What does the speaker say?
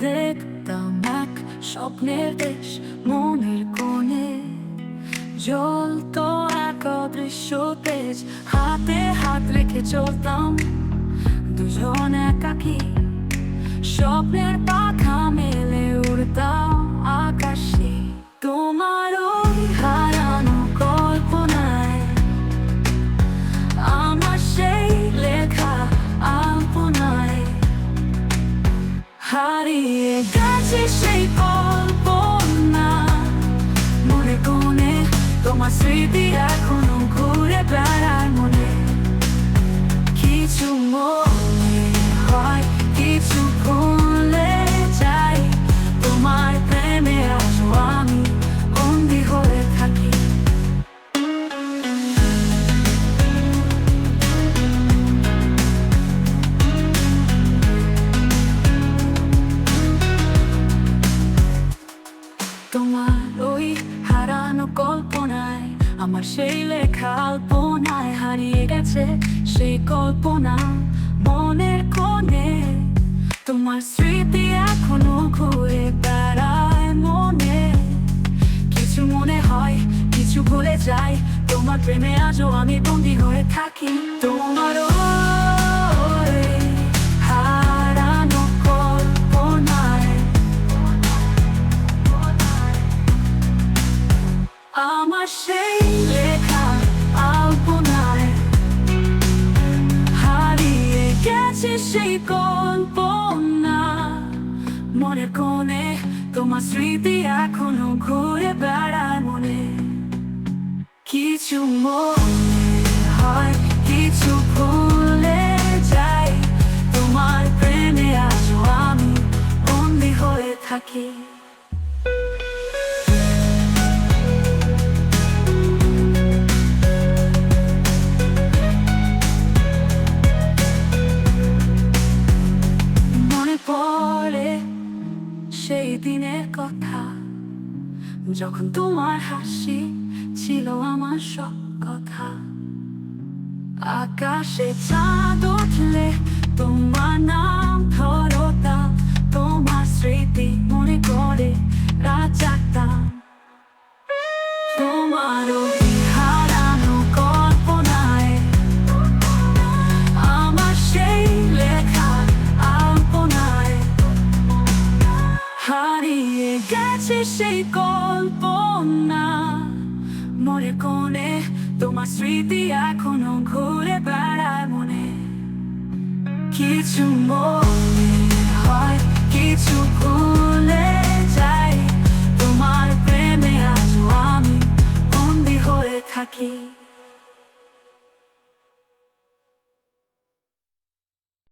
দেখতাম এক স্বপ্নের দেশ মনের কোণে। জল তো এক অদৃশ্য হাতে হাত রেখে চলতাম। দুজন একাকি, স্বপ্নের পাখা মেলে উড়তাম। হারিয়ে গেছে সেই কল্পনা। মনে কোণে তোমার স্মৃতি এখনও ঘুরে বেড়ার মনে। কিছু মনে তোমার ওই হারানো কল্পনায়, আমার সেই লেখা আল্পনায় হারিয়ে গেছে সেই কল্পনা মনের কোণে। তোমার স্মৃতি এখনও ঘুরে বেড়ায় মনে। কিছু মনে হয়, কিছু ভুলে যাই, তোমার প্রেমে আজও আমি বন্দি হয়ে থাকি। তোমার সেই কল্পনা। মনের কোণে তোমার স্মৃতি এখনও ঘুরে বেড়ায় মনে। কিছু মনে হয়, কিছু ভুলে যাই। তোমার প্রেমে আজ আমি বন্দি হয়ে থাকি। দিনের কথা, যখন তোমার হাসি ছিল আমার সব কথা। আকাশে চাঁদ উঠলে তোমার নাম ধরতাম সেই কল্পনা মনে কোণে তোমার স্মৃতি এখনও ঘুরে বেড়ায় মনে কিছু মনে হয় কিছু ভুলে যাই তোমার প্রেমে আজ আমি বন্দি হয়ে থাকি